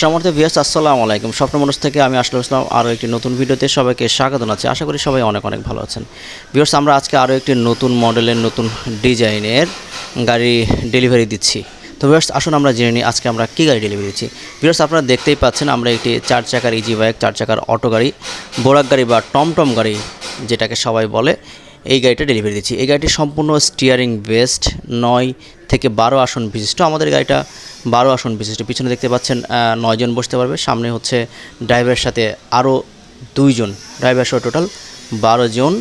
সমর্থ ভিয়াস আসসালামু আলাইকুম। স্বপ্ন মানুষ থেকে আমি আসলে ইসলাম, আরও একটি নতুন ভিডিওতে সবাইকে স্বাগত জানাচ্ছি। আশা করি সবাই অনেক অনেক ভালো আছেন। ভিউয়ার্স আমরা আজকে আরও একটি নতুন মডেলের, নতুন ডিজাইনের গাড়ি ডেলিভারি দিচ্ছি। তো ভিউয়ার্স আসুন আমরা জেনে নিই আজকে আমরা কী গাড়ি ডেলিভারি দিচ্ছি। ভিউয়ার্স আপনারা দেখতেই পাচ্ছেন আমরা একটি চার চাকার ইজি বাইক চার চাকার অটো গাড়ি বোরাক গাড়ি বা টমটম গাড়ি যেটাকে সবাই বলে, এই গাড়িটা ডেলিভারি দিচ্ছি। এই গাড়িটি সম্পূর্ণ স্টিয়ারিং বেস্ট নয় থেকে বারো আসন বিশিষ্ট। আমাদের গাড়িটা বারো আসন বিশিষ্ট। পিছনে দেখতে পাচ্ছেন নয়জন বসতে পারবে। সামনে হচ্ছে ড্রাইভারের সাথে আরও দুইজন ড্রাইভার সহ টোটাল বারো জন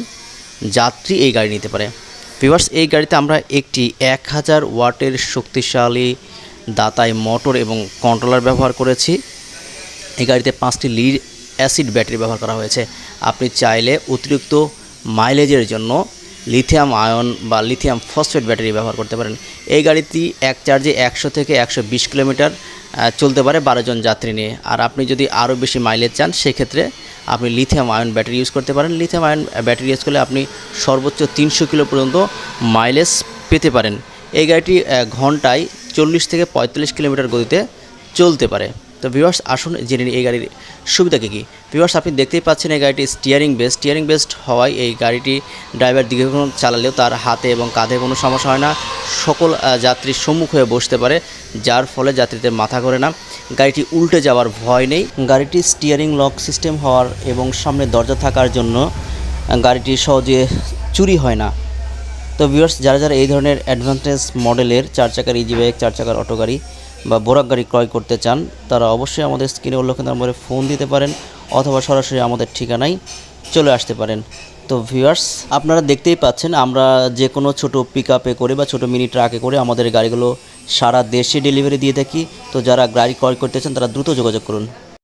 যাত্রী এই গাড়ি নিতে পারে। ভিউয়ার্স এই গাড়িতে আমরা একটি এক হাজার ওয়াটের শক্তিশালী দাতায় মোটর এবং কন্ট্রোলার ব্যবহার করেছি। এই গাড়িতে পাঁচটি লিড অ্যাসিড ব্যাটারি ব্যবহার করা হয়েছে। আপনি চাইলে অতিরিক্ত মাইলেজের জন্য লিথিয়াম আয়ন বা লিথিয়াম ফসফেট ব্যাটারি ব্যবহার করতে পারেন। এই গাড়িটি এক চার্জে একশো থেকে একশো বিশ কিলোমিটার চলতে পারে বারো জন যাত্রী নিয়ে। আর আপনি যদি আরও বেশি মাইলেজ চান, সেক্ষেত্রে আপনি লিথিয়াম আয়ন ব্যাটারি ইউজ করতে পারেন। লিথিয়াম আয়ন ব্যাটারি ইউজ করলে আপনি সর্বোচ্চ তিনশো কিলো পর্যন্ত মাইলেজ পেতে পারেন। এই গাড়িটি ঘন্টায় চল্লিশ থেকে পঁয়তাল্লিশ কিলোমিটার গতিতে চলতে পারে। তো ভিউয়ার্স আসুন জেনে নিই এই গাড়ির সুবিধা কী। কী ভিউয়ার্স আপনি দেখতেই পাচ্ছেন এই গাড়িটি স্টিয়ারিং বেস স্টিয়ারিং বেসড হওয়ায় এই গাড়িটি ড্রাইভার দীর্ঘক্ষণ চালালেও তার হাতে এবং কাঁধে কোনো সমস্যা হয় না। সকল যাত্রীর সম্মুখ হয়ে বসতে পারে, যার ফলে যাত্রীদের মাথা করে না। গাড়িটি উল্টে যাওয়ার ভয় নেই। গাড়িটি স্টিয়ারিং লক সিস্টেম হওয়ার এবং সামনে দরজা থাকার জন্য গাড়িটি সহজে চুরি হয় না। তো ভিউয়ার্স যারা যারা এই ধরনের অ্যাডভান্টেজ মডেলের চার চাকার ইজি বাইক চার চাকার অটো গাড়ি বা বোরাক গাড়ি ক্রয় করতে চান, তারা অবশ্যই আমাদের স্ক্রিনে উল্লেখিত নম্বরে ফোন দিতে পারেন অথবা সরাসরি আমাদের ঠিকানায় চলে আসতে পারেন। তো ভিউয়ার্স, আপনারা দেখতেই পাচ্ছেন আমরা যে কোনো ছোট পিক আপে করে বা ছোট মিনি ট্রাকে করে আমাদের গাড়িগুলো সারা দেশে ডেলিভারি দিয়ে থাকি। তো যারা গাড়ি ক্রয় করতে চান, তারা দ্রুত যোগাযোগ করুন।